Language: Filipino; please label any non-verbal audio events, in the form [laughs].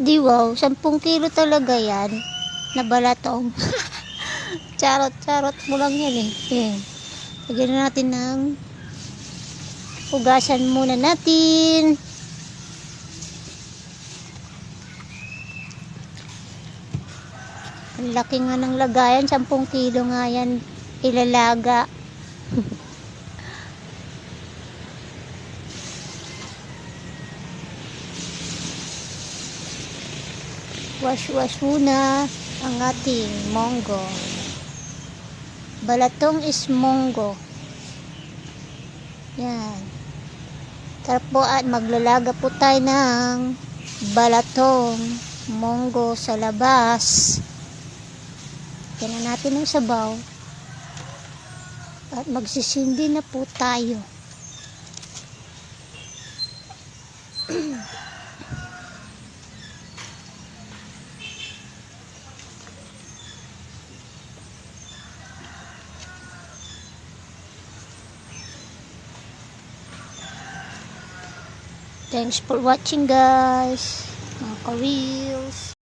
Di wow, 10 kilo talaga yan na balatong. Charot-charot [laughs] mo lang yan eh. Yan. Lagyan na natin ng hugasan muna natin. Ang laki nga ng lagayan, 10 kilo nga yan ilalaga. [laughs] Wash-wash muna ang ating monggo. Balatong is monggo. Yan. Tara po at maglalaga po tayo ng balatong monggo sa labas. Na natin ang sabaw. At magsisindi na po tayo. [clears throat] Thanks for watching guys. Mga ka-reels.